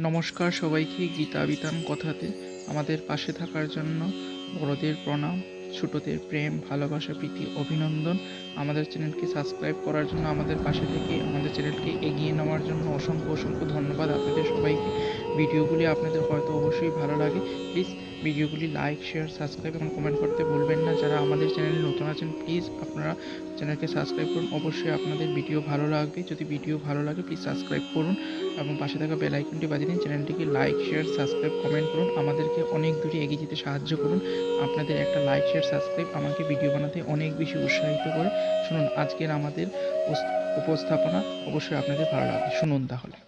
নমস্কার সবাইকে গীতা বিতান কথাতে। আমাদের পাশে থাকার জন্য বড়দের প্রণাম, ছোটদের প্রেম, ভালোবাসা, প্রীতি, অভিনন্দন। আমাদের চ্যানেলকে সাবস্ক্রাইব করার জন্য আমাদের পাশে থেকে আমাদের চ্যানেলকে এগিয়ে নেওয়ার জন্য অসংখ্য অসংখ্য ধন্যবাদ। আপনাদের সবাইকে ভিডিওগুলি আপনাদের হয়তো অবশ্যই ভালো লাগে প্লিজ ভিডিওগুলি লাইক শেয়ার সাবস্ক্রাইব এবং কমেন্ট করতে ভুলবেন না। যারা আমাদের চ্যানেলে নতুন আছেন প্লিজ আপনারা চ্যানেলকে সাবস্ক্রাইব করুন। অবশ্যই আপনাদের ভিডিও ভালো লাগবে। যদি ভিডিও ভালো লাগে প্লিজ সাবস্ক্রাইব করুন এবং পাশে থাকা বেল আইকনটি বাজিয়ে দিন। চ্যানেলটিকে লাইক শেয়ার সাবস্ক্রাইব কমেন্ট করুন। আমাদেরকে অনেক দূরে এগিয়ে যেতে সাহায্য করুন। আপনাদের একটা লাইক শেয়ার সাবস্ক্রাইব আমাকে ভিডিও বানাতে অনেক বেশি উৎসাহিত করে। শুনুন, আজকের আমাদের উপস্থাপনা অবশ্যই আপনাদের ভালো লাগবে। শুনুন তাহলে।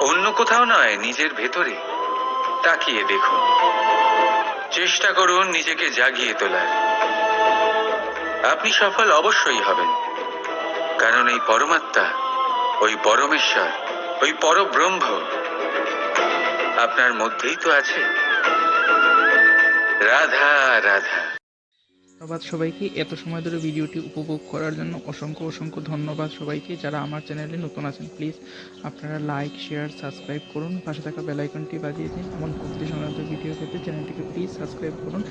অন্য কোথাও নয়, নিজের ভেতরে। তাকিয়ে দেখুন। চেষ্টা করুন নিজেকে জাগিয়ে তোলার। আপনি সফল অবশ্যই হবেন। কারণ এই পরমাত্মা, ওই পরমেশ্বর, ওই পরব্রহ্ম আপনার মধ্যেই তো আছে। রাধা রাধা। ধন্যবাদ সবাইকে। এত সময় ধরে ভিডিওটি উপভোগ করার জন্য অসংখ্য অসংখ্য ধন্যবাদ সবাইকে। যারা আমার চ্যানেলে নতুন আছেন প্লিজ আপনারা লাইক শেয়ার সাবস্ক্রাইব করুন। পাশে থাকা বেলাইকনটি বাজিয়ে দিন। এমন ভক্তি সংক্রান্ত ভিডিও পেতে চ্যানেলটিকে প্লিজ সাবস্ক্রাইব করুন।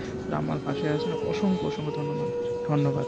আমার পাশে আছেন অসংখ্য অসংখ্য ধন্যবাদ। ধন্যবাদ।